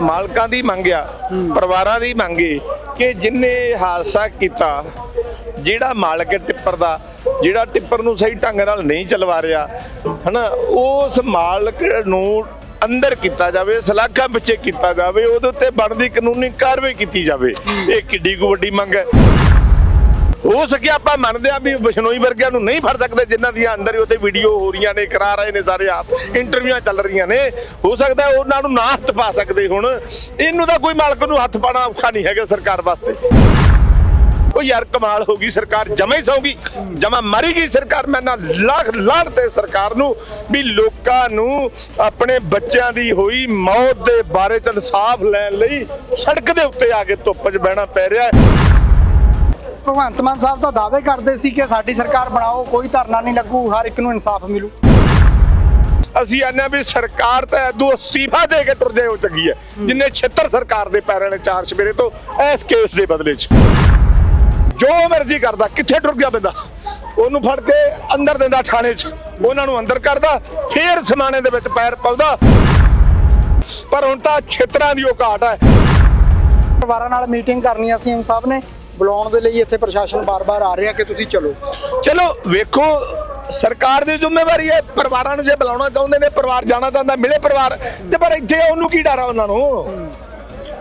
ਮਾਲਕਾਂ ਦੀ ਮੰਗ ਆ, ਪਰਿਵਾਰਾਂ ਦੀ ਮੰਗ ਏ ਕਿ ਜਿੰਨੇ ਹਾਦਸਾ ਕੀਤਾ, ਜਿਹੜਾ ਮਾਲਕ ਹੈ ਟਿੱਪਰ ਦਾ, ਜਿਹੜਾ ਟਿੱਪਰ ਨੂੰ ਸਹੀ ਢੰਗ ਨਾਲ ਨਹੀਂ ਚਲਵਾ ਰਿਹਾ, ਹਨਾ, ਉਸ ਮਾਲਕ ਨੂੰ ਅੰਦਰ ਕੀਤਾ ਜਾਵੇ, ਸਲਾਖਾਂ ਪਿੱਛੇ ਕੀਤਾ ਜਾਵੇ, ਉਹਦੇ ਉੱਤੇ ਬਣਦੀ ਕਾਨੂੰਨੀ ਕਾਰਵਾਈ ਕੀਤੀ ਜਾਵੇ। ਇਹ ਕਿੱਡੀ ਕੁ ਵੱਡੀ ਮੰਗ ਹੈ। ਹੋ ਸਕਿਆ ਆਪਾਂ ਮੰਨਦੇ ਆ ਵੀ ਬਿਸ਼ਨੋਈ ਵਰਗਿਆਂ ਨੂੰ ਨਹੀਂ ਫੜ ਸਕਦੇ, ਜਿਨ੍ਹਾਂ ਦੀਆਂ ਅੰਦਰ ਹੀ ਉੱਥੇ ਵੀਡੀਓ ਹੋ ਰਹੀਆਂ ਨੇ, ਕਰਾ ਰਹੇ ਨੇ ਸਾਰੇ ਆਪ ਇੰਟਰਵਿਊਆਂ ਚੱਲ ਰਹੀਆਂ ਨੇ। ਹੋ ਸਕਦਾ ਉਹਨਾਂ ਨੂੰ ਨਾ ਹੱਥ ਪਾ ਸਕਦੇ ਹੁਣ। ਇਹਨੂੰ ਤਾਂ ਕੋਈ ਮਾਲਕ ਨੂੰ ਹੱਥ ਪਾਣਾ ਔਖਾ ਨਹੀਂ ਹੈਗਾ ਸਰਕਾਰ ਵਾਸਤੇ। ਉਹ ਯਾਰ, ਕਮਾਲ ਹੋ ਗਈ ਸਰਕਾਰ, ਜਮਾ ਹੀ ਸੌਗੀ ਜਮਾ ਮਰੀ ਗਈ ਸਰਕਾਰ, ਮੈਂ ਨਾ ਲੱਖ ਲਾਣ ਤੇ ਸਰਕਾਰ ਨੂੰ ਵੀ ਲੋਕਾਂ ਨੂੰ ਆਪਣੇ ਬੱਚਿਆਂ ਦੀ ਹੋਈ ਮੌਤ ਦੇ ਬਾਰੇ ਚ ਇਨਸਾਫ ਲੈਣ ਲਈ ਸੜਕ ਦੇ ਉੱਤੇ ਆ ਕੇ ਧੁੱਪ 'ਚ ਬਹਿਣਾ ਪੈ ਰਿਹਾ ਹੈ। ਭਗਵੰਤ ਮਾਨ ਸਾਹਿਬ ਤਾਂ ਦਾਅਵੇ ਕਰਦੇ ਸੀ ਕਿ ਸਾਡੀ ਸਰਕਾਰ ਬਣਾਓ ਕੋਈ ਧਰਨਾ ਨਹੀਂ ਲੱਗੂ ਹਰ ਇੱਕ ਨੂੰ ਇਨਸਾਫ ਮਿਲੂ। ਅਸੀਂ ਆਨੇ ਵੀ ਸਰਕਾਰ ਤਾਂ ਐਦੂ ਅਸਤੀਫਾ ਦੇ ਕੇ ਟੁਰ ਜਾਏ ਉਹ ਚੰਗੀ ਹੈ ਜਿੰਨੇ 76 ਸਰਕਾਰ ਦੇ ਪੈਰਾਂ ਨੇ ਚਾਰ ਸਵੇਰੇ ਤੋਂ ਇਸ ਕੇਸ ਦੇ ਬਦਲੇ 'ਚ। ਜੋ ਮਰਜ਼ੀ ਕਰਦਾ ਕਿੱਥੇ ਟੁਰ ਗਿਆ ਬੰਦਾ? ਉਹਨੂੰ ਫੜ ਕੇ ਅੰਦਰ ਦਿੰਦਾ ਥਾਣੇ 'ਚ ਉਹਨਾਂ ਨੂੰ ਅੰਦਰ ਕਰਦਾ ਫੇਰ ਸਮਾਨੇ ਦੇ ਵਿੱਚ ਪੈਰ ਪਾਉਂਦਾ। ਪਰ ਹੁਣ ਤਾਂ ਛੇਤਰਾਂ ਦੀ ਉਹ ਘਾਟ ਹੈ। ਪਰਿਵਾਰਾਂ ਨਾਲ ਮੀਟਿੰਗ ਕਰਨੀ ਸੀਐਮ ਸਾਹਿਬ ਨੇ। ਬੁਲਾਉਣ ਦੇ ਲਈ ਇੱਥੇ ਪ੍ਰਸ਼ਾਸਨ ਬਾਰ-ਬਾਰ ਆ ਰਿਹਾ ਕਿ ਤੁਸੀਂ ਚਲੋ। ਚਲੋ, ਵੇਖੋ, ਸਰਕਾਰ ਦੀ ਜ਼ਿੰਮੇਵਾਰੀ ਹੈ, ਪਰਿਵਾਰਾਂ ਨੂੰ ਜੇ ਬੁਲਾਉਣਾ ਚਾਹੁੰਦੇ ਨੇ, ਪਰਿਵਾਰ ਜਾਣਾ ਚਾਹੁੰਦਾ, ਮਿਲੇ ਪਰਿਵਾਰ, ਤੇ ਪਰ ਇੱਥੇ ਉਹਨੂੰ ਕੀ ਡਰ ਆ ਉਹਨਾਂ ਨੂੰ?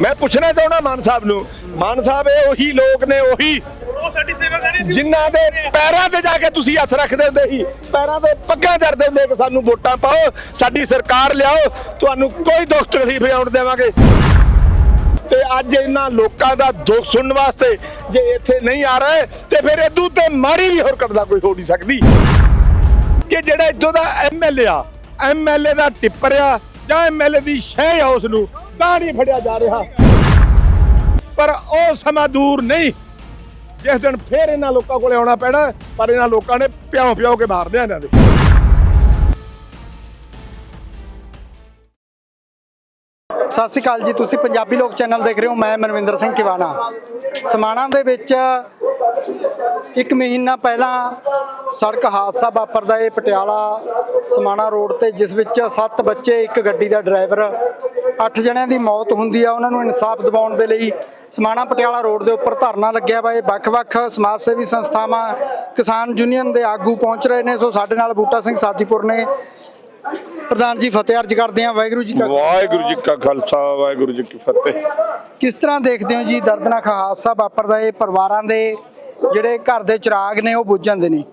ਮੈਂ ਪੁੱਛਣਾ ਚਾਹੁੰਦਾ ਮਾਨ ਸਾਹਿਬ ਨੂੰ, ਮਾਨ ਸਾਹਿਬ, ਇਹ ਉਹੀ ਲੋਕ ਨੇ, ਉਹੀ ਉਹ ਸਾਡੀ ਸੇਵਾ ਕਰਨੀ ਸੀ ਜਿਨ੍ਹਾਂ ਦੇ ਪੈਰਾਂ ਤੇ ਜਾ ਕੇ ਤੁਸੀਂ ਹੱਥ ਰੱਖਦੇ ਹੁੰਦੇ ਸੀ, ਪੈਰਾਂ ਤੇ ਪੱਗਾਂ ਧਰਦੇ ਹੁੰਦੇ ਕਿ ਸਾਨੂੰ ਵੋਟਾਂ ਪਾਓ, ਸਾਡੀ ਸਰਕਾਰ ਲਿਆਓ, ਤੁਹਾਨੂੰ ਕੋਈ ਦੁੱਖ ਤਕਲੀਫ ਨਹੀਂ ਆਉਣ ਦੇਵਾਂਗੇ। ਤੇ ਅੱਜ ਇਹਨਾਂ ਲੋਕਾਂ ਦਾ ਦੁੱਖ ਸੁਣਨ ਵਾਸਤੇ ਜੇ ਇੱਥੇ ਨਹੀਂ ਆ ਰਹੇ, ਤੇ ਫਿਰ ਇਦੋਂ ਤੇ ਮਾੜੀ ਵੀ ਹੋਰ ਕਰਦਾ ਕੋਈ ਹੋ ਨਹੀਂ ਸਕਦੀ। ਕਿ ਜਿਹੜਾ ਇੱਥੋਂ ਦਾ ਐਮਐਲਏ ਆ ਐਮਐਲਏ ਦਾ ਟਿੱਪਰ ਆ ਜਾਂ ਐਮਐਲਏ ਦੀ ਸ਼ਹਿ ਆ ਉਸ ਨੂੰ ਤਾਂ ਨਹੀਂ ਫੜਿਆ ਜਾ ਰਿਹਾ। ਪਰ ਉਹ ਸਮਾਂ ਦੂਰ ਨਹੀਂ। ਜਿਸ ਦਿਨ ਫੇਰ ਇਹਨਾਂ ਲੋਕਾਂ ਕੋਲੇ ਆਉਣਾ ਪੈਣਾ, ਪਰ ਇਹਨਾਂ ਲੋਕਾਂ ਨੇ ਪਿਆਉ ਪਿਆਉ ਕੇ ਮਾਰ ਦਿਆ ਇਹਨਾਂ ਦੇ। ਸਤਿ ਸ਼੍ਰੀ ਅਕਾਲ ਜੀ, ਤੁਸੀਂ ਪੰਜਾਬੀ ਲੋਕ ਚੈਨਲ ਦੇਖ ਰਹੇ ਹੋ, ਮੈਂ ਮਨਵਿੰਦਰ ਸਿੰਘ ਕਿਵਾਣਾ ਸਮਾਣਾ ਦੇ ਵਿੱਚ ਇੱਕ ਮਹੀਨਾ ਪਹਿਲਾਂ ਸੜਕ ਹਾਦਸਾ ਵਾਪਰਦਾ ਇਹ ਪਟਿਆਲਾ ਸਮਾਣਾ ਰੋਡ ਤੇ, ਜਿਸ ਵਿੱਚ 7 ਬੱਚੇ, ਇੱਕ ਗੱਡੀ ਦਾ ਡਰਾਈਵਰ 8 ਜਣਿਆਂ ਦੀ ਮੌਤ ਹੁੰਦੀ ਆ। ਉਹਨਾਂ ਨੂੰ ਇਨਸਾਫ ਦਿਵਾਉਣ ਦੇ ਲਈ ਸਮਾਣਾ ਪਟਿਆਲਾ ਰੋਡ ਦੇ ਉੱਪਰ ਧਰਨਾ ਲੱਗਿਆ ਵਾ। ਇਹ ਵੱਖ-ਵੱਖ ਸਮਾਜ ਸੇਵੀ ਸੰਸਥਾਵਾਂ, ਕਿਸਾਨ ਯੂਨੀਅਨ ਦੇ ਆਗੂ ਪਹੁੰਚ ਰਹੇ ਨੇ। ਸੋ ਸਾਡੇ ਨਾਲ ਬੂਟਾ ਸਿੰਘ ਸਾਦੀਪੁਰ ਨੇ। ਪ੍ਰਧਾਨ ਜੀ ਫਤਿਹ ਅਰਜ ਕਰਦੇ ਹਾਂ ਵਾਹਿਗੁਰੂ ਜੀ ਕਾ ਵਾਹਿਗੁਰੂ ਜੀ ਕਾ ਖਾਲਸਾ ਵਾਹਿਗੁਰੂ ਜੀ ਕੀ ਫਤਿਹ। ਕਿਸ ਤਰ੍ਹਾਂ ਦੇਖਦੇ ਹੋ ਜੀ ਦਰਦਨਾਕ ਹਾਦਸਾ ਵਾਪਰਦਾ ਇਹ ਪਰਿਵਾਰਾਂ ਦੇ ਜਿਹੜੇ ਘਰ ਦੇ ਚਿਰਾਗ ਨੇ ਉਹ ਬੁੱਝ ਜਾਂਦੇ ਨੇ।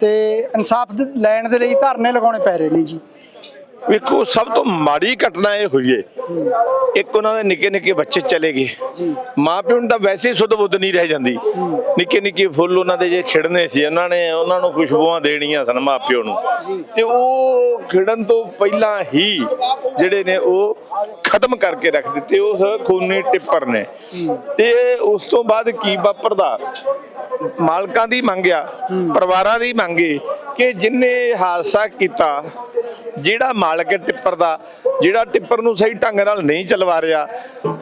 ਤੇ ਇਨਸਾਫ ਲੈਣ ਦੇ ਲਈ ਧਰਨੇ ਲਗਾਉਣੇ ਪੈ ਰਹੇ ਨੇ ਜੀ। ਵੇਖੋ ਸਭ ਤੋਂ ਮਾੜੀ ਘਟਨਾ ਇਹ ਹੋਈ ਏ। ਇੱਕ ਉਹਨਾਂ ਦੇ ਨਿੱਕੇ ਨਿੱਕੇ ਬੱਚੇ ਚਲੇ ਗਏ। ਮਾਂ ਪਿਓ ਨੂੰ ਤਾਂ ਵੈਸੇ ਹੀ ਸੁੱਧ ਬੁੱਧ ਨਹੀਂ ਰਹਿ ਜਾਂਦੀ। ਨਿੱਕੇ ਨਿੱਕੇ ਫੁੱਲ ਉਹਨਾਂ ਦੇ ਜੇ ਖਿੜਨੇ ਸੀ ਉਹਨਾਂ ਨੇ ਉਹਨਾਂ ਨੂੰ ਖੁਸ਼ਬੂਆਂ ਦੇਣੀਆਂ ਸਨ ਮਾਂ ਪਿਓ ਨੂੰ। ਤੇ ਉਹ ਖਿੜਨ ਤੋਂ ਪਹਿਲਾਂ ਹੀ ਜਿਹੜੇ ਨੇ ਉਹ ਖਤਮ ਕਰਕੇ ਰੱਖ ਦਿੱਤੇ ਉਸ ਖੂਨੀ ਟਿੱਪਰ ਨੇ। ਤੇ ਉਸ ਤੋਂ ਬਾਅਦ ਕੀ ਵਾਪਰਦਾ? ਮਾਲਕਾਂ ਦੀ ਮੰਗ ਆ, ਪਰਿਵਾਰਾਂ ਦੀ ਮੰਗ ਏ ਕਿ ਜਿੰਨੇ ਹਾਦਸਾ ਕੀਤਾ, ਜਿਹੜਾ ਮਾਲਕ ਟਿੱਪਰ ਦਾ, ਜਿਹੜਾ ਟਿੱਪਰ ਨੂੰ ਸਹੀ ਢੰਗ ਨਾਲ ਨਹੀਂ ਚਲਵਾ ਰਿਹਾ,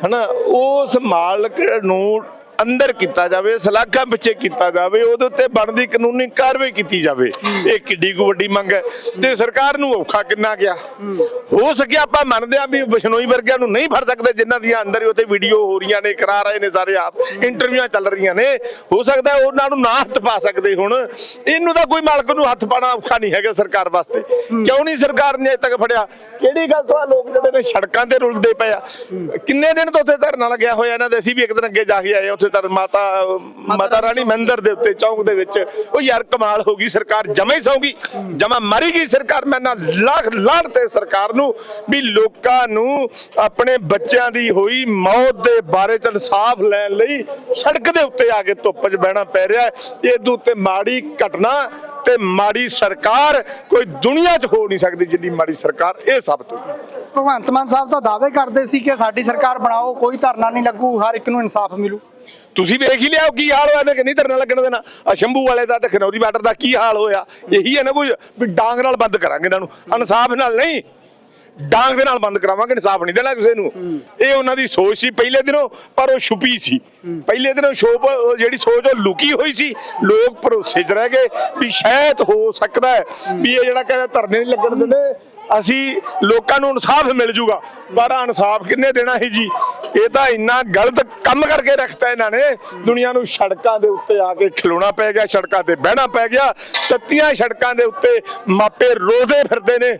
ਹਨਾ, ਉਸ ਮਾਲਕ ਨੂੰ ਅੰਦਰ ਕੀਤਾ ਜਾਵੇ ਸਲਾਖਾਂ ਪਿੱਛੇ ਕੀਤਾ ਜਾਵੇ, ਉਹਦੇ ਉੱਤੇ ਬਣਦੀ ਕਾਨੂੰਨੀ ਕਾਰਵਾਈ ਕੀਤੀ ਜਾਵੇ। ਇਹ ਕਿੱਡੀ ਕੁ ਵੱਡੀ ਮੰਗ ਹੈ। ਤੇ ਸਰਕਾਰ ਨੂੰ ਔਖਾ ਕਿੰਨਾ ਗਿਆ? ਹੋ ਸਕਿਆ ਆਪਾਂ ਮੰਨਦੇ ਆ ਵੀ ਬਿਸ਼ਨੋਈ ਵਰਗਿਆਂ ਨੂੰ ਨਹੀਂ ਫੜ ਸਕਦੇ, ਜਿਨ੍ਹਾਂ ਦੀਆਂ ਅੰਦਰ ਹੀ ਉੱਥੇ ਵੀਡੀਓ ਹੋ ਰਹੀਆਂ ਨੇ, ਕਰਾ ਰਹੇ ਨੇ ਸਾਰੇ ਆਪ, ਇੰਟਰਵਿਊਆਂ ਚੱਲ ਰਹੀਆਂ ਨੇ। ਹੋ ਸਕਦਾ ਉਹਨਾਂ ਨੂੰ ਨਾ ਹੱਥ ਪਾ ਸਕਦੇ ਹੁਣ। ਇਹਨੂੰ ਤਾਂ ਕੋਈ ਮਾਲਕ ਨੂੰ ਹੱਥ ਪਾਣਾ ਔਖਾ ਨਹੀਂ ਹੈਗਾ ਸਰਕਾਰ ਵਾਸਤੇ। ਕਿਉਂ ਨਹੀਂ ਸਰਕਾਰ ਨੇ ਅਜੇ ਤੱਕ ਫੜਿਆ? ਕਿਹੜੀ ਗੱਲ ਤੋਂ ਆ? ਲੋਕ ਜਿਹੜੇ ਨੇ ਸੜਕਾਂ ਤੇ ਰੁਲਦੇ ਪਏ ਆ। ਕਿੰਨੇ ਦਿਨ ਤੋਂ ਉੱਥੇ ਧਰਨਾ ਲੱਗਿਆ ਹੋਇਆ ਇਹਨਾਂ ਦੇ? ਅਸੀਂ ਵੀ ਇੱਕ ਦਿਨ ਅੱਗੇ ਜਾ ਕੇ ਆਏ ਉੱਥੇ ਧਰ ਮਾਤਾ ਮਾਤਾ ਰਾਣੀ ਮੰਦਿਰ ਦੇ ਉੱਤੇ ਚੌਂਕ ਦੇ ਵਿੱਚ। ਉਹ ਯਾਰ ਕਮਾਲ ਹੋ ਗਈ ਸਰਕਾਰ ਜਮਾ ਹੀ ਸੌਗੀ। ਜਮਾ ਮਰੀ ਗਈ ਸਰਕਾਰ ਮੈਂ ਨਾ ਲੱਖ ਲਾਣ ਤੇ ਸਰਕਾਰ ਨੂੰ ਵੀ ਲੋਕਾਂ ਨੂੰ ਆਪਣੇ ਬੱਚਿਆਂ ਦੀ ਹੋਈ ਮੌਤ ਦੇ ਬਾਰੇ ਚ ਇਨਸਾਫ ਲੈਣ ਲਈ ਸੜਕ ਦੇ ਉੱਤੇ ਆ ਕੇ ਧੁੱਪ 'ਚ ਬਹਿਣਾ ਪੈ ਰਿਹਾ ਇਹਦੇ ਉੱਤੇ ਮਾੜੀ ਘਟਨਾ ਤੇ ਮਾੜੀ ਸਰਕਾਰ ਕੋਈ ਦੁਨੀਆ 'ਚ ਹੋ ਨਹੀਂ ਸਕਦੀ ਜਿੰਨੀ ਮਾੜੀ ਸਰਕਾਰ ਇਹ ਸਭ ਤੋਂ। ਭਗਵੰਤ ਮਾਨ ਸਾਹਿਬ ਤਾਂ ਦਾਅਵੇ ਕਰਦੇ ਸੀ ਕਿ ਸਾਡੀ ਸਰਕਾਰ ਬਣਾਓ ਕੋਈ ਧਰਨਾ ਨਹੀਂ ਲੱਗੂ ਹਰ ਇੱਕ ਨੂੰ ਇਨਸਾਫ ਮਿਲੂ। ਤੁਸੀਂ ਵੇਖ ਹੀ ਲਿਆ ਕੀ ਹਾਲ ਹੋਇਆ ਨੇ ਕਿ ਨਹੀਂ ਧਰਨਾ ਲੱਗਣ ਦੇਣਾ। ਆ ਸ਼ੰਭੂ ਵਾਲੇ ਦਾ ਤੇ ਖਨੌਰੀ ਬਾਰਡਰ ਦਾ ਕੀ ਹਾਲ ਹੋਇਆ। ਇਹੀ ਹੈ ਨਾ ਕੋਈ ਵੀ ਡਾਂਗ ਨਾਲ ਬੰਦ ਕਰਾਂਗੇ ਇਹਨਾਂ ਨੂੰ। ਇਨਸਾਫ ਨਾਲ ਨਹੀਂ ਡਾਂਗ ਦੇ ਨਾਲ ਬੰਦ ਕਰਾਵਾਂਗੇ ਇਨਸਾਫ ਨਹੀਂ ਦੇਣਾ ਕਿਸੇ ਨੂੰ। ਇਹ ਉਹਨਾਂ ਦੀ ਸੋਚ ਸੀ ਪਹਿਲੇ ਦਿਨੋਂ ਪਰ ਉਹ ਛੁਪੀ ਸੀ। ਪਹਿਲੇ ਦਿਨੋਂ ਉਹ ਜਿਹੜੀ ਸੋਚ ਉਹ ਲੁਕੀ ਹੋਈ ਸੀ। ਲੋਕ ਭਰੋਸੇ 'ਚ ਰਹਿ ਗਏ ਵੀ ਸ਼ਾਇਦ ਹੋ ਸਕਦਾ ਹੈ ਵੀ ਇਹ ਜਿਹੜਾ ਕਹਿੰਦਾ ਧਰਨੇ ਨਹੀਂ ਲੱਗਣ ਦਿੰਦੇ ਅਸੀਂ ਲੋਕਾਂ ਨੂੰ ਇਨਸਾਫ ਮਿਲ ਜੂਗਾ। ਪਰ ਇਨਸਾਫ ਕਿੰਨੇ ਦੇਣਾ ਸੀ ਜੀ? ਇਹ ਤਾਂ ਇੰਨਾ ਗਲਤ ਕੰਮ ਕਰਕੇ ਰੱਖਤਾ ਇਹਨਾਂ ਨੇ। ਦੁਨੀਆ ਨੂੰ ਸੜਕਾਂ ਦੇ ਉੱਤੇ ਆ ਕੇ ਖਲੋਣਾ ਪੈ ਗਿਆ, ਸੜਕਾਂ ਤੇ ਬਹਿਣਾ ਪੈ ਗਿਆ। ਤੱਤੀਆਂ ਸੜਕਾਂ ਦੇ ਉੱਤੇ ਮਾਪੇ ਰੋਦੇ ਫਿਰਦੇ ਨੇ।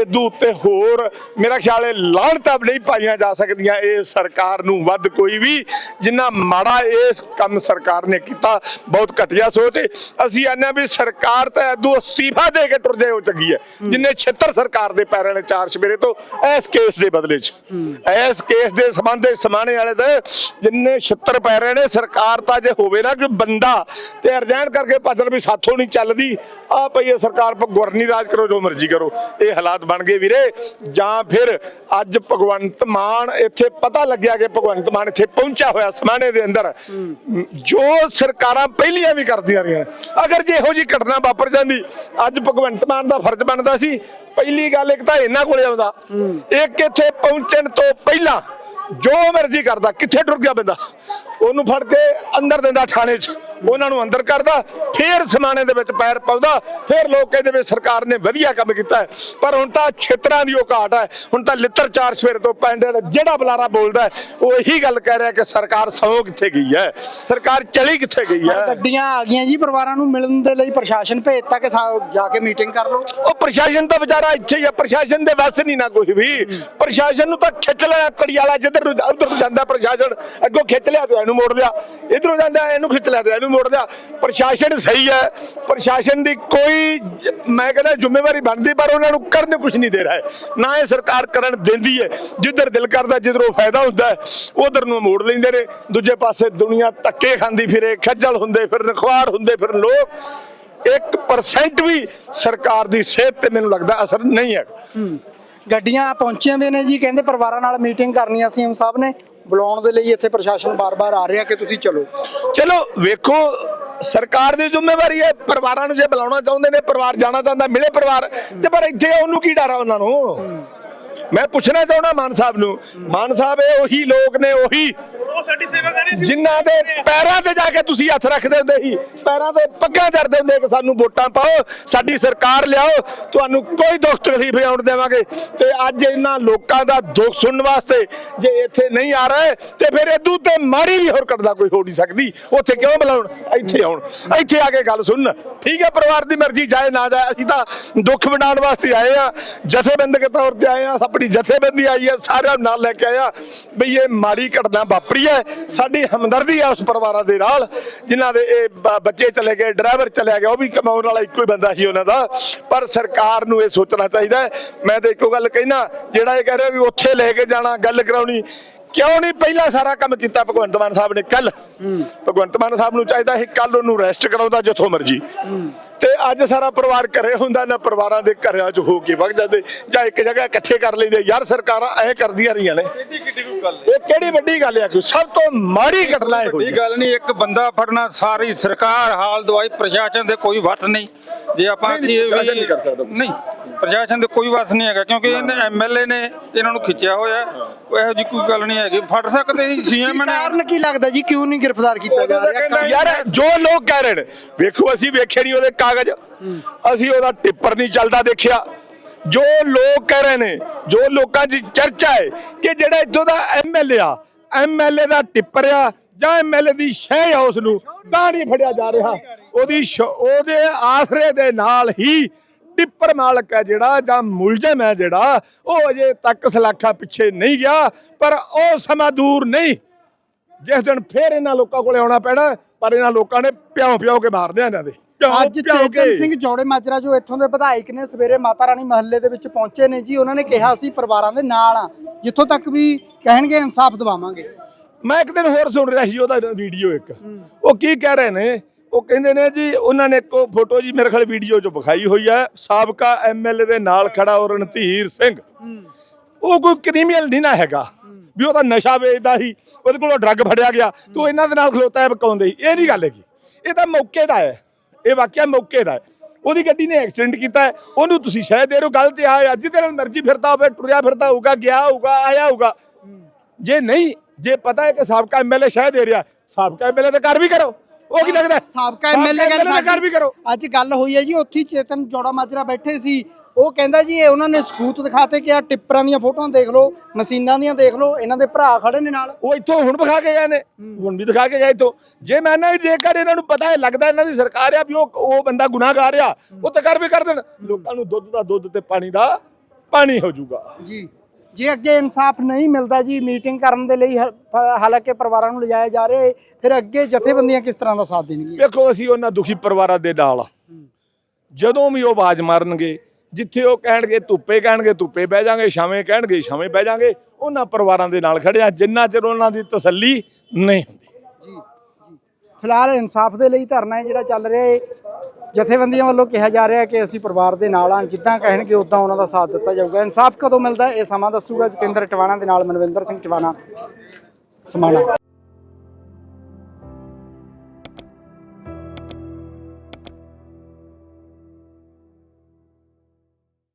ਇਦੋਂ ਉੱਤੇ ਹੋਰ ਮੇਰਾ ਖਿਆਲ ਹੈ ਲਾਹਣਤਾਂ ਨਹੀਂ ਪਾਈਆਂ ਜਾ ਸਕਦੀਆਂ। ਇਹ ਸਰਕਾਰ ਨੂੰ ਵੱਧ ਕੋਈ ਵੀ ਜਿੰਨਾ ਮਾੜਾ ਇਸ ਕੰਮ ਸਰਕਾਰ ਨੇ ਕੀਤਾ, ਬਹੁਤ ਘਟੀਆ ਸੋਚ ਅਸੀਂ ਆਨੇ ਵੀ ਸਰਕਾਰ ਤਾਂ ਐਦੂ ਅਸਤੀਫਾ ਦੇ ਕੇ ਟੁਰ ਜਾਏ ਉਹ ਚੰਗੀ ਹੈ। ਜਿੰਨੇ 76 ਸਰਕਾਰ ਦੇ ਪੈਰਾਂ ਨੇ ਚਾਰ ਸਵੇਰੇ ਤੋਂ ਇਸ ਕੇਸ ਦੇ ਬਦਲੇ 'ਚ। ਇਸ ਕੇਸ ਦੇ ਸੰਬੰਧ ਦੇ ਸਮਾਣੇ ਵਾਲੇ ਦੇ ਜਿੰਨੇ 76 ਪੈ ਰਹੇ ਨੇ, ਸਰਕਾਰ ਤਾਂ ਜੇ ਹੋਵੇ ਨਾ ਕਿ ਬੰਦਾ ਤੇ ਅਰਜੈਨ ਕਰਕੇ ਭੱਜਣ ਵੀ ਸਾਥੋਂ ਨਹੀਂ ਚੱਲਦੀ। ਆ ਪਈ ਇਹ ਸਰਕਾਰ ਗੁਰਨੀ ਰਾਜ ਕਰੋ, ਜੋ ਮਰਜ਼ੀ ਕਰੋ। ਇਹ ਹਾਲਾਤ ਬਣ ਗਏ ਵੀਰੇ। ਜਾਂ ਫਿਰ ਅੱਜ ਭਗਵੰਤ ਮਾਨ ਇੱਥੇ ਪਤਾ ਲੱਗਿਆ ਕਿ ਭਗਵੰਤ ਮਾਨ ਇੱਥੇ ਪਹੁੰਚਿਆ ਹੋਇਆ ਸਮਾਣੇ ਦੇ ਅੰਦਰ। ਜੋ ਸਰਕਾਰਾਂ ਪਹਿਲੀਆਂ ਵੀ ਕਰਦੀਆਂ ਰਹੀਆਂ। ਅਗਰ ਜੇ ਇਹੋ ਜੀ ਘਟਨਾ ਵਾਪਰ ਜਾਂਦੀ, ਅੱਜ ਭਗਵੰਤ ਮਾਨ ਦਾ ਫਰਜ਼ ਬਣਦਾ ਸੀ ਪਹਿਲੀ ਗੱਲ ਇੱਕ ਤਾਂ ਇਹਨਾਂ ਕੋਲੇ ਆਉਂਦਾ। ਇੱਕ ਇੱਥੇ ਪਹੁੰਚਣ ਤੋਂ ਪਹਿਲਾਂ ਜੋ ਮਰਜ਼ੀ ਕਰਦਾ ਕਿੱਥੇ ਟੁਰ ਗਿਆ ਬੰਦਾ। ਉਹਨੂੰ ਫੜ ਕੇ ਅੰਦਰ ਦਿੰਦਾ ਥਾਣੇ 'ਚ। ਉਹਨਾਂ ਨੂੰ ਅੰਦਰ ਕਰਦਾ ਫੇਰ ਸਮਾਣੇ ਦੇ ਵਿੱਚ ਪੈਰ ਪਾਉਂਦਾ ਫੇਰ ਲੋਕ ਕਹਿੰਦੇ ਵੀ ਸਰਕਾਰ ਨੇ ਵਧੀਆ ਕੰਮ ਕੀਤਾ ਹੈ। ਪਰ ਹੁਣ ਤਾਂ ਛੇਤਰਾਂ ਦੀ ਉਹ ਘਾਟ ਹੈ। ਹੁਣ ਤਾਂ ਲਿੱਤਰ ਚਾਰ ਸਵੇਰ ਤੋਂ ਪੈਂਦੇ। ਜਿਹੜਾ ਬੁਲਾਰਾ ਬੋਲਦਾ ਹੈ, ਉਹ ਇਹੀ ਗੱਲ ਕਹਿ ਰਿਹਾ ਕਿ ਸਰਕਾਰ ਸੌ ਕਿੱਥੇ ਗਈ ਹੈ? ਸਰਕਾਰ ਚਲੀ ਕਿੱਥੇ ਗਈ ਹੈ? ਗੱਡੀਆਂ ਆ ਗਈਆਂ ਜੀ ਪਰਿਵਾਰਾਂ ਨੂੰ ਮਿਲਣ ਦੇ ਲਈ ਪ੍ਰਸ਼ਾਸਨ ਭੇਜਤਾ ਕਿ ਜਾ ਕੇ ਮੀਟਿੰਗ ਕਰ ਲਓ। ਉਹ ਪ੍ਰਸ਼ਾਸਨ ਤਾਂ ਵਿਚਾਰਾ ਇੱਥੇ ਹੀ ਆ ਪ੍ਰਸ਼ਾਸਨ ਦੇ ਵੱਸ ਨਹੀਂ ਨਾ ਕੋਈ ਵੀ। ਪ੍ਰਸ਼ਾਸਨ ਨੂੰ ਤਾਂ ਖਿੱਚ ਲਿਆ ਕੜੀ ਵਾਲਾ ਜਿੱਧਰ ਉਧਰ ਜਾਂਦਾ ਪ੍ਰਸ਼ਾਸਨ ਅੱਗੋਂ ਖਿੱਚ ਲਿਆ ਤੇ ਇਹਨੂੰ ਮੋੜ ਲਿਆ। ਇਧਰੋਂ ਜਾਂਦਾ, ਇਹਨੂੰ ਖਿੱਚ ਲਿਆ ਤੇ ਇਹਨੂੰ ਮੋੜ ਲਿਆ। ਪ੍ਰਸ਼ਾਸਨ ਸਹੀ ਹੈ। ਪ੍ਰਸ਼ਾਸਨ ਦੀ ਕੋਈ ਮੈਂ ਕਹਿੰਦਾ ਜ਼ਿੰਮੇਵਾਰੀ ਬਣਦੀ, ਪਰ ਉਹਨਾਂ ਨੂੰ ਕਰਨ ਕੁਝ ਨਹੀਂ ਦੇ ਰਿਹਾ ਨਾ ਇਹ ਸਰਕਾਰ ਕਰਨ ਦਿੰਦੀ ਹੈ। ਜਿੱਧਰ ਦਿਲ ਕਰਦਾ, ਜਿੱਧਰੋਂ ਫਾਇਦਾ ਹੁੰਦਾ ਉਧਰ ਨੂੰ ਮੋੜ ਲੈਂਦੇ ਨੇ। ਦੂਜੇ ਪਾਸੇ ਦੁਨੀਆ ਧੱਕੇ ਖਾਂਦੀ ਫਿਰੇ, ਖੱਜਲ ਹੁੰਦੇ ਫਿਰ, ਨਖਵਾਰ ਹੁੰਦੇ ਫਿਰ ਲੋਕ। 1% ਵੀ ਸਰਕਾਰ ਦੀ ਸਿਹਤ ਤੇ ਮੈਨੂੰ ਲੱਗਦਾ ਅਸਰ ਨਹੀਂ ਹੈ। ਗੱਡੀਆਂ ਪਹੁੰਚੀਆਂ ਵੀ ਨੇ ਜੀ, ਕਹਿੰਦੇ ਪਰਿਵਾਰਾਂ ਨਾਲ ਮੀਟਿੰਗ ਕਰਨੀ ਆ ਸੀਐਮ ਸਾਹਿਬ ਨੇ। ਬੁਲਾਉਣ ਦੇ ਲਈ ਇੱਥੇ ਪ੍ਰਸ਼ਾਸਨ ਬਾਰ-ਬਾਰ ਆ ਰਿਹਾ ਕਿ ਤੁਸੀਂ ਚਲੋ। ਚਲੋ, ਵੇਖੋ, ਸਰਕਾਰ ਦੀ ਜ਼ਿੰਮੇਵਾਰੀ ਹੈ, ਪਰਿਵਾਰਾਂ ਨੂੰ ਜੇ ਬੁਲਾਉਣਾ ਚਾਹੁੰਦੇ ਨੇ, ਪਰਿਵਾਰ ਜਾਣਾ ਚਾਹੁੰਦਾ, ਮਿਲੇ ਪਰਿਵਾਰ, ਤੇ ਪਰ ਇੱਥੇ ਉਹਨੂੰ ਕੀ ਡਰ ਆ ਉਹਨਾਂ ਨੂੰ? ਮੈਂ ਪੁੱਛਣਾ ਚਾਹੁੰਦਾ ਮਾਨ ਸਾਹਿਬ ਨੂੰ। ਮਾਨ ਸਾਹਿਬ, ਇਹ ਉਹੀ ਲੋਕ ਨੇ, ਉਹੀ ਉਹ ਸਾਡੀ ਸੇਵਾ ਕਰ ਰਹੇ ਸੀ। ਜਿਨ੍ਹਾਂ ਦੇ ਪੈਰਾਂ ਤੇ ਜਾ ਕੇ ਤੁਸੀਂ ਹੱਥ ਰੱਖਦੇ ਹੁੰਦੇ ਸੀ, ਪੈਰਾਂ ਤੇ ਪੱਗਾਂ ਚੜਦੇ ਹੁੰਦੇ ਕਿ ਸਾਨੂੰ ਵੋਟਾਂ ਪਾਓ, ਸਾਡੀ ਸਰਕਾਰ ਲਿਆਓ, ਤੁਹਾਨੂੰ ਕੋਈ ਦੁੱਖ ਤਕਲੀਫ ਆਉਣ ਦੇਵਾਂਗੇ। ਤੇ ਅੱਜ ਇਹਨਾਂ ਲੋਕਾਂ ਦਾ ਦੁੱਖ ਸੁਣਨ ਵਾਸਤੇ ਜੇ ਇੱਥੇ ਨਹੀਂ ਆ ਰਹੇ, ਤੇ ਫਿਰ ਇਦੂ ਤੇ ਮਾੜੀ ਵੀ ਹੋਰ ਕਰਦਾ ਕੋਈ ਹੋ ਨਹੀਂ ਸਕਦੀ। ਉੱਥੇ ਕਿਉਂ ਬੁਲਾਉਣ? ਇੱਥੇ ਆਉਣ। ਇੱਥੇ ਆ ਕੇ ਗੱਲ ਸੁਣਨ। ਠੀਕ ਹੈ, ਪਰਿਵਾਰ ਦੀ ਮਰਜ਼ੀ ਜਾਏ, ਨਾ ਜਾਏ, ਅਸੀਂ ਤਾਂ ਦੁੱਖ ਵੰਡਾਉਣ ਵਾਸਤੇ ਆਏ ਆ ਜਥੇਬੰਦਕ ਤੌਰ ਤੇ ਆਏ ਆ ਆਪਣੀ ਜਥੇਬੰਦੀ ਆਈ ਹੈ, ਸਾਰਿਆਂ ਨੂੰ ਨਾਲ ਲੈ ਕੇ ਆਇਆ ਬਈ ਇਹ ਮਾੜੀ ਘਟਨਾ ਵਾਪਰੀ ਹੈ ਸਾਡੀ ਹਮਦਰਦੀ ਹੈ ਉਸ ਪਰਿਵਾਰਾਂ ਦੇ ਨਾਲ ਜਿਨ੍ਹਾਂ ਦੇ ਇਹ ਬੱਚੇ ਚਲੇ ਗਏ ਡਰਾਈਵਰ ਚਲਿਆ ਗਿਆ ਉਹ ਵੀ ਕਮਾਉਣ ਵਾਲਾ ਇੱਕੋ ਹੀ ਬੰਦਾ ਸੀ ਉਹਨਾਂ ਦਾ। ਪਰ ਸਰਕਾਰ ਨੂੰ ਇਹ ਸੋਚਣਾ ਚਾਹੀਦਾ। ਮੈਂ ਤਾਂ ਇੱਕੋ ਗੱਲ ਕਹਿਣਾ ਜਿਹੜਾ ਇਹ ਕਹਿ ਰਿਹਾ ਵੀ ਉੱਥੇ ਲੈ ਕੇ ਜਾਣਾ ਗੱਲ ਕਰਾਉਣੀ ਕਿਉਂ ਨਹੀਂ ਪਹਿਲਾਂ ਸਾਰਾ ਕੰਮ ਕੀਤਾ ਭਗਵੰਤ ਮਾਨ ਸਾਹਿਬ ਨੇ? ਕੱਲ ਭਗਵੰਤ ਮਾਨ ਸਾਹਿਬ ਨੂੰ ਚਾਹੀਦਾ ਸੀ ਕੱਲ ਉਹਨੂੰ ਰੈਸਟ ਕਰਾਉਂਦਾ ਜਿੱਥੋਂ ਮਰਜ਼ੀ। ਤੇ ਅੱਜ ਸਾਰਾ ਪਰਿਵਾਰ ਘਰੇ ਹੁੰਦਾ ਨਾ ਪਰਿਵਾਰਾਂ ਦੇ ਘਰਾਂ 'ਚ ਹੋ ਕੇ ਵਗ ਜਾਂਦੇ ਜਾਂ ਇੱਕ ਜਗ੍ਹਾ ਇਕੱਠੇ ਕਰ ਲੈਂਦੇ। ਯਾਰ ਸਰਕਾਰਾਂ ਐ ਕਰਦੀਆਂ ਰਹੀਆਂ ਨੇ। ਇਹ ਕਿਹੜੀ ਵੱਡੀ ਗੱਲ ਹੈ ਕੋਈ ਸਭ ਤੋਂ ਮਾੜੀ ਘਟਨਾ ਇਹ ਹੋਈ ਗੱਲ ਨਹੀਂ ਇੱਕ ਬੰਦਾ ਫੜਨਾ ਸਾਰੀ ਸਰਕਾਰ ਹਾਲ ਦਵਾਈ ਪ੍ਰਸ਼ਾਸਨ ਦੇ ਕੋਈ ਵੱਤ ਨਹੀਂ। ਜੇ ਆਪਾਂ ਨਹੀਂ, ਨਹੀਂ, ਆਖੀਏ ਪ੍ਰਸ਼ਾਸਨ ਨਹੀਂ ਕਰ ਸਕਦਾ। ਨਹੀਂ ਪ੍ਰਸ਼ਾਸਨ ਦੇ ਕੋਈ ਵੱਤ ਨਹੀਂ ਹੈਗਾ ਕਿਉਂਕਿ ਇਹਨੇ ਐਮਐਲਏ ਨੇ ਇਹਨਾਂ ਨੂੰ ਖਿੱਚਿਆ ਹੋਇਆ। ਉਹ ਇਹੋ ਜੀ ਕੋਈ ਗੱਲ ਨਹੀਂ ਹੈਗੀ। ਫੜ ਸਕਦੇ ਸੀ ਸੀਐਮ ਨੇ। ਕਾਰਨ ਕੀ ਲੱਗਦਾ ਜੀ? ਕਿਉਂ ਨਹੀਂ ਗ੍ਰਿਫਤਾਰ ਕੀਤਾ ਜਾ ਰਿਹਾ? ਯਾਰ ਜੋ ਲੋਕ ਕਹਿ ਰਹੇ ਨੇ ਵੇਖੋ ਅਸੀਂ ਵੇਖੇ ਨਹੀਂ ਉਹਦੇ ਕਾਗਜ਼। ਅਸੀਂ ਉਹਦਾ ਟਿੱਪਰ ਨਹੀਂ ਚੱਲਦਾ ਦੇਖਿਆ। ਜੋ ਲੋਕ ਕਹਿ ਰਹੇ ਨੇ ਜੋ ਲੋਕਾਂ 'ਚ ਚਰਚਾ ਹੈ ਕਿ ਜਿਹੜਾ ਇੱਥੋਂ ਦਾ ਐਮਐਲਏ ਆ ਐਮਐਲਏ ਦਾ ਟਿੱਪਰ ਆ ਜਾਂ ਐਮਐਲਏ ਦੀ ਸ਼ਹਿ ਆ ਉਸ ਨੂੰ ਤਾਂ ਨਹੀਂ ਫੜਿਆ ਜਾ ਰਿਹਾ। ਉਹਦੀ ਉਹਦੇ ਆਸਰੇ ਦੇ ਨਾਲ ਹੀ ਟਿੱਪਰ ਮਾਲਕ ਹੈ ਜਿਹੜਾ ਜਾਂ ਮੁਲਜ਼ਮ ਹੈ ਜਿਹੜਾ ਉਹ ਅਜੇ ਤੱਕ ਸਲਾਖਾ ਪਿੱਛੇ ਨਹੀਂ ਗਿਆ ਪਰ ਉਹ ਸਮਾਂ ਦੂਰ ਨਹੀਂ। ਜਿਸ ਦਿਨ ਫੇਰ ਇਹਨਾਂ ਲੋਕਾਂ ਕੋਲੇ ਆਉਣਾ ਪੈਣਾ ਪਰ ਇਹਨਾਂ ਲੋਕਾਂ ਨੇ ਪਿਆਉ ਪਿਆਉ ਕੇ ਮਾਰਨੇ ਇਹਨਾਂ ਦੇ। ਅੱਜ ਚੇਤਨ। ਸਿੰਘ ਜੋੜੇ ਮਾਜਰਾ ਜੋ ਇੱਥੋਂ ਦੇ ਵਿਧਾਇਕ ਨੇ ਸਵੇਰੇ ਮਾਤਾ ਰਾਣੀ ਮਹੱਲੇ ਦੇ ਵਿੱਚ ਪਹੁੰਚੇ ਨੇ ਜੀ ਉਹਨਾਂ ਨੇ ਕਿਹਾ ਅਸੀਂ ਪਰਿਵਾਰਾਂ ਦੇ ਨਾਲ ਆ ਜਿੱਥੋਂ ਤੱਕ ਵੀ ਕਹਿਣਗੇ ਇਨਸਾਫ ਦਿਵਾਵਾਂਗੇ। ਮੈਂ ਇੱਕ ਦਿਨ ਹੋਰ ਸੁਣ ਰਿਹਾ ਸੀ ਉਹਦਾ ਵੀਡੀਓ ਇੱਕ। ਉਹ ਕੀ ਕਹਿ ਰਹੇ ਨੇ? ਉਹ ਕਹਿੰਦੇ ਨੇ ਜੀ, ਉਹਨਾਂ ਨੇ ਇੱਕ ਫੋਟੋ ਜੀ ਮੇਰੇ ਖਿਆਲ ਵੀਡੀਓ 'ਚ ਵਿਖਾਈ ਹੋਈ ਹੈ। ਸਾਬਕਾ ਐਮਐਲਏ ਦੇ ਨਾਲ ਖੜਾ ਉਹ ਰਣਧੀਰ ਸਿੰਘ। ਉਹ ਕੋਈ ਕ੍ਰਿਮੀਨਲ ਨਹੀਂ ਨਾ ਹੈਗਾ। ਵੀ ਉਹ ਤਾਂ ਨਸ਼ਾ ਵੇਚਦਾ ਸੀ, ਉਹਦੇ ਕੋਲੋਂ ਡਰੱਗ ਫੜਿਆ ਗਿਆ। ਤੂੰ ਇਹਨਾਂ ਦੇ ਨਾਲ ਖਲੋਤਾ ਹੈ ਬਕਾਉਂਦੇ ਸੀ ਇਹ ਨਹੀਂ ਗੱਲ ਹੈਗੀ। ਇਹ ਤਾਂ ਮੌਕੇ ਦਾ ਹੈ। ਇਹ ਵਾਕਿਆ ਮੌਕੇ ਦਾ ਹੈ। ਉਹਦੀ ਗੱਡੀ ਨੇ ਐਕਸੀਡੈਂਟ ਕੀਤਾ ਉਹਨੂੰ ਤੁਸੀਂ ਸ਼ਾਇਦ ਦੇ ਰਹੋ ਹੋ, ਗੱਲ ਤੇ ਆ ਅੱਜ ਦੇ ਨਾਲ ਮਰਜ਼ੀ ਫਿਰਦਾ ਹੋਵੇ, ਟੁਰਿਆ ਫਿਰਦਾ ਹੋਊਗਾ, ਗਿਆ ਹੋਊਗਾ, ਆਇਆ ਹੋਊਗਾ। ਜੇ ਨਹੀਂ, ਜੇ ਪਤਾ ਹੈ ਕਿ ਸਾਬਕਾ ਐਮਐਲਏ ਸ਼ਾਇਦ ਦੇ ਰਿਹਾ, ਸਾਬਕਾ ਐਮਐਲਏ ਤਾਂ ਕਰ ਵੀ ਕਰੋ। ਉਹ ਕੀ ਲੱਗਦਾ? ਸਾਬਕਾ ਐਮਐਲਏ ਤਾਂ ਕਰ ਵੀ ਕਰੋ। ਅੱਜ ਗੱਲ ਹੋਈ ਹੈ ਜੀ ਉੱਥੇ ਚੇਤਨ ਜੋੜਾ ਮਾਜਰਾ ਬੈਠੇ ਸੀ। ਉਹ ਕਹਿੰਦਾ ਜੀ ਇਹ ਉਹਨਾਂ ਨੇ ਸਬੂਤ ਦਿਖਾਤੇ ਕਿ ਆ ਟਿੱਪਰਾਂ ਦੀਆਂ ਫੋਟੋਆਂ ਦੇਖ ਲਓ ਮਸ਼ੀਨਾਂ ਦੀਆਂ ਦੇਖ ਲਓ ਇਹਨਾਂ ਦੇ ਭਰਾ ਖੜੇ ਨੇ ਨਾਲ। ਉਹ ਇੱਥੋਂ ਹੁਣ ਵਿਖਾ ਕੇ ਗਏ ਨੇ। ਹੁਣ ਵੀ ਦਿਖਾ ਕੇ ਗਏ ਇੱਥੋਂ। ਜੇ ਮੈਂ ਨਾ ਜੇਕਰ ਇਹਨਾਂ ਨੂੰ ਪਤਾ ਹੈ ਲੱਗਦਾ ਇਹਨਾਂ ਦੀ ਸਰਕਾਰ ਆ ਵੀ ਉਹ ਉਹ ਬੰਦਾ ਗੁਨਾਹਗਾਰ ਆ ਉਹ ਤਾਂ ਕਰ ਵੀ ਕਰ ਦੇਣ। ਲੋਕਾਂ ਨੂੰ ਦੁੱਧ ਦਾ ਦੁੱਧ ਤੇ ਪਾਣੀ ਦਾ ਪਾਣੀ ਹੋ ਜਾਊਗਾ। ਜੀ। ਜੇ ਅੱਗੇ ਇਨਸਾਫ ਨਹੀਂ ਮਿਲਦਾ ਜੀ ਮੀਟਿੰਗ ਕਰਨ ਦੇ ਲਈ ਹਾਲਾਂਕਿ ਪਰਿਵਾਰਾਂ ਨੂੰ ਲਿਜਾਇਆ ਜਾ ਰਿਹਾ ਹੈ ਫਿਰ ਅੱਗੇ ਜਥੇਬੰਦੀਆਂ ਕਿਸ ਤਰ੍ਹਾਂ ਦਾ ਸਾਥ ਦੇਣਗੀਆਂ? ਵੇਖੋ ਅਸੀਂ ਉਹਨਾਂ ਦੁਖੀ ਪਰਿਵਾਰਾਂ ਦੇ ਨਾਲ। ਜਦੋਂ ਵੀ ਉਹ ਆਵਾਜ਼ ਮਾਰਨਗੇ ਜਿੱਥੇ ਉਹ ਕਹਿਣਗੇ ਧੁੱਪੇ ਕਹਿਣਗੇ ਧੁੱਪੇ ਬਹਿ ਜਾਾਂਗੇ ਛਾਵੇਂ ਕਹਿਣਗੇ ਛਾਵੇਂ ਬਹਿ ਜਾਾਂਗੇ ਉਹਨਾਂ ਪਰਿਵਾਰਾਂ ਦੇ ਨਾਲ ਖੜਿਆ ਜਿੰਨਾ ਚਿਰ ਉਹਨਾਂ ਦੀ ਤਸੱਲੀ ਨਹੀਂ ਹੁੰਦੀ। ਜੀ ਜੀ। ਫਿਲਹਾਲ ਇਨਸਾਫ ਦੇ ਲਈ ਧਰਨਾ ਹੈ ਜਿਹੜਾ ਚੱਲ ਰਿਹਾ ਹੈ ਜਥੇਬੰਦੀਆਂ ਵੱਲੋਂ ਕਿਹਾ ਜਾ ਰਿਹਾ ਕਿ ਅਸੀਂ ਪਰਿਵਾਰ ਦੇ ਨਾਲ ਹਾਂ। ਜਿੱਦਾਂ ਕਹਿਣਗੇ, ਉਦਾਂ ਉਹਨਾਂ ਦਾ ਸਾਥ ਦਿੱਤਾ ਜਾਊਗਾ। ਇਨਸਾਫ ਕਦੋਂ ਮਿਲਦਾ ਇਹ ਸਮਾਂ ਦੱਸੂਗਾ ਜਤਿੰਦਰ ਟਵਾਣਾ ਦੇ ਨਾਲ ਮਨਵਿੰਦਰ ਸਿੰਘ ਟਵਾਣਾ। ਸਮਾਣਾ।